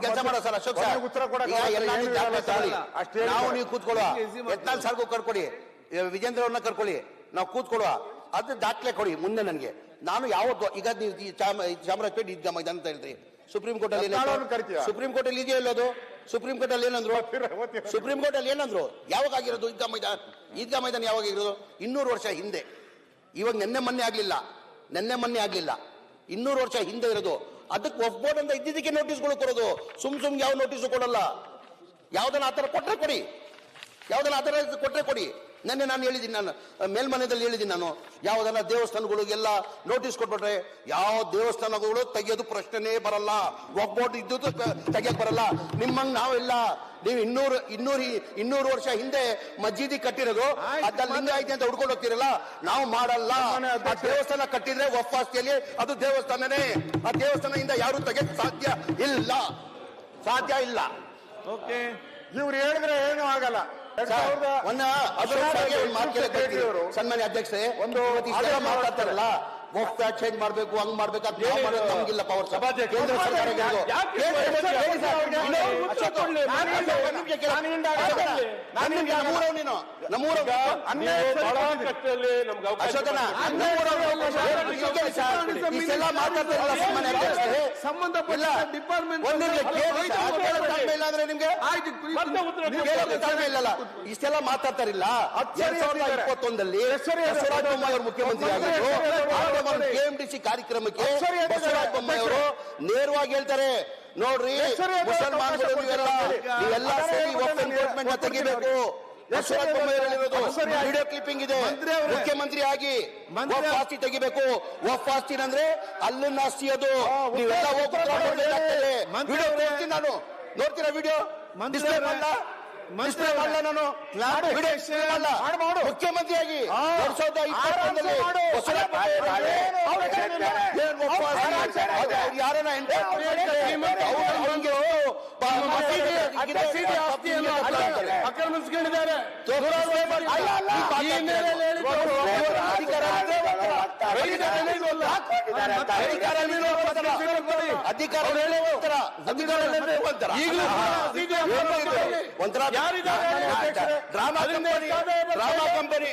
ಕೆಲಸ ಮಾಡೋ sir Ashok sir ಉತ್ತರ ಕೊಡಕ್ಕೆ ಅವಕಾಶ ನೀವು. ನಾವು ಕೂತ್ಕೊಳ್ಳುವ. ಯತ್ನಾಲ್ ಸರ್ಗೂ ಕರ್ಕೊಳ್ಳಿ ಇ- ವಿಜೇಂದ್ರ ಅವ್ರನ್ನ ಕರ್ಕೊಳ್ಳಿ ನಾವು ಕೂತ್ಕೊಳ್ಳುವ. ಅದ್ರ ದಾಖಲೆ ಕೊಡಿ ಮುಂದೆ ನನಗೆ. ನಾನು ಯಾವತ್ತು ಈಗ ನೀವು ಚಾಮರಾಜಪೇಟೆ ಅಂತ ಹೇಳ್ರಿ ಸುಪ್ರೀಂ ಕೋರ್ಟ್ ಅಲ್ಲಿ ಸುಪ್ರೀಂ ಕೋರ್ಟ್ ಅಲ್ಲಿ ಇದೆಯಲ್ಲ ಇಲ್ಲದು? ಸುಪ್ರೀಂ ಕೋರ್ಟ್ ಅಲ್ಲಿ ಏನಂದ್ರು. ಸುಪ್ರೀಂ ಕೋರ್ಟ್ ಅಲ್ಲಿ ಏನಂದ್ರು? ಯಾವಾಗ ಆಗಿರೋದು ಈದ್ಗಾ ಮೈದಾನ? ಈದ್ಗಾ ಮೈದಾನ ಯಾವಾಗ ಆಗಿರೋದು? ಇನ್ನೂರು ವರ್ಷ ಹಿಂದೆ. ಇವಾಗ ನೆನ್ನೆ ಮೊನ್ನೆ ಆಗ್ಲಿಲ್ಲ. ನೆನ್ನೆ ಮೊನ್ನೆ ಆಗ್ಲಿಲ್ಲ. ಇನ್ನೂರು ವರ್ಷ ಹಿಂದೆ ಇರೋದು. ಅದಕ್ಕೆ ಒಪ್ಬೋದು ಅಂತ ಇದ್ದಿದ್ದಕ್ಕೆ ನೋಟಿಸ್ಗಳು ಕೊಡೋದು ಸುಮ್ ಸುಮ್ ಯಾವ ನೋಟಿಸ್ ಕೊಡಲ್ಲ. ಯಾವ್ದನ್ನ ಆತರ ಕೊಟ್ರೆ ಕೊಡಿ. ಯಾವ್ದನ್ನ ಆತರ ಕೊಟ್ರೆ ಕೊಡಿ. ನೆನ್ನೆ ನಾನು ಹೇಳಿದ್ದೀನಿ ನಾನು ಮೇಲ್ಮನೆಯಲ್ಲಿ ಹೇಳಿದ್ದೀನಿ ನಾನು ಯಾವ್ದನ್ನ ದೇವಸ್ಥಾನಗಳಿಗೆಲ್ಲ ನೋಟಿಸ್ ಕೊಟ್ಬಿಟ್ರೆ ಯಾವ ದೇವಸ್ಥಾನಗಳು ತೆಗೆಯೋದು ಪ್ರಶ್ನೆನೇ ಬರಲ್ಲ. ಒಬ್ಬೊಟ್ಟು ಇದ್ದುದು ತೆಗೆಯಕ್ ಬರಲ್ಲ. ನಿಮ್ಮಂಗ್ ನಾವೆಲ್ಲ. ನೀವು ಇನ್ನೂರು ಇನ್ನೂರು ಇನ್ನೂರು ವರ್ಷ ಹಿಂದೆ ಮಸ್ಜಿದಿ ಕಟ್ಟಿರೋದು ಅದ್ರಲ್ಲಿ ಐತೆ ಅಂತ ಹುಡ್ಕೊಂಡು ಹೋಗ್ತಿರಲ್ಲ? ನಾವು ಮಾಡಲ್ಲ. ದೇವಸ್ಥಾನ ಕಟ್ಟಿದ್ರೆ ಒಪ್ಪಾಸ್ತಿಯಲ್ಲಿ ಅದು ದೇವಸ್ಥಾನನೇ. ಆ ದೇವಸ್ಥಾನದಿಂದ ಯಾರು ತೆಗೆಯಕ್ ಸಾಧ್ಯ ಇಲ್ಲ. ಸಾಧ್ಯ ಇಲ್ಲ. ಓಕೆ ಇವ್ರು ಹೇಳಿದ್ರೆ ಏನು ಆಗಲ್ಲ. ಸನ್ಮಾನ್ಯ ಅಧ್ಯಕ್ಷರೇ ಒಂದು ಮಾತಾಡ್ತಾರಲ್ಲ ಹೋಗ್ತಾ ಚೇಂಜ್ ಮಾಡ್ಬೇಕು ಹಂಗ್ ಮಾಡ್ಬೇಕು ನಾವು ಮಾಡೋದು ನಮ್ಗಿಲ್ಲ ಪವರ್. ಕೇಂದ್ರ ಸರ್ಕಾರ ನಮ್ಮೂರವ್ ನೀನು ನಮ್ಮೂರವ್ ಮಾತಾಡ್ತಾರಲ್ಲ ಸನ್ಮಾನ್ಯ ಅಧ್ಯಕ್ಷರೇ. ಸಂಬಂಧಪಟ್ಟ ಇಲ್ಲ. ಡಿಪಾರ್ಟ್ಮೆಂಟ್ ನಿಮ್ಗೆ ಇಲ್ಲಲ್ಲ ಇಷ್ಟೆಲ್ಲ ಮಾತಾಡ್ತಾರಿಲ್ಲ. ಇಪ್ಪತ್ತೊಂದಲ್ಲಿ ಬಸವರಾಜ ಬೊಮ್ಮಾಯಿ ಅವರು ಮುಖ್ಯಮಂತ್ರಿ ಆಗಿದ್ರು. ಕೆಎಂಡಿಸಿ ಕಾರ್ಯಕ್ರಮಕ್ಕೆ. ಬಸವರಾಜ ಬೊಮ್ಮಾಯಿ ಅವರು ನೇರವಾಗಿ ಹೇಳ್ತಾರೆ ನೋಡ್ರಿ ಎಷ್ಟು ಎಲ್ಲ? ನೀವೆಲ್ಲ. ಸೇರಿ ಒಪ್ಪನ್ ತೆಗಿಬೇಕು ವಿಡಿಯೋ ಕ್ಲಿಪ್ಪಿಂಗ್ ಇದೆ. ಮುಖ್ಯಮಂತ್ರಿ ಆಗಿ ವಫ್ ಆಸ್ತಿ ತೆಗಿಬೇಕು ವಫ್ ಆಸ್ತಿ ಅಂದ್ರೆ ಅಲ್ಲನ್ನ ಆಸ್ತಿ ಅದು ನೀವೆಲ್ಲ ವಿಡಿಯೋ ನೋಡ್ತೀನಿ ನಾನು ನೋಡ್ತೀರಾ ವಿಡಿಯೋ ಡಿಸ್ಪ್ಲೇ. ಮಾಡಲ್ಲ ಡಿಸ್ಪ್ಲೇ ಮಾಡಲ್ಲ ನಾನು. ವಿಡಿಯೋ ಡಿಸ್ಪ್ಲೇ ಮಾಡಲ್ಲ ಮಾಡು, ಮಾಡು. ಮುಖ್ಯಮಂತ್ರಿಯಾಗಿ. ಎರಡ್ ಸಾವಿರದ ಅವ್ರು ಯಾರನ್ನ ಎಂಟ್ರಿ ಆಕ್ರಮಿಸಿಕೊಂಡಿದ್ದಾರೆ. ಅಧಿಕಾರ ಡ್ರಾಮಾ ಕಂಪನಿ. Drama company.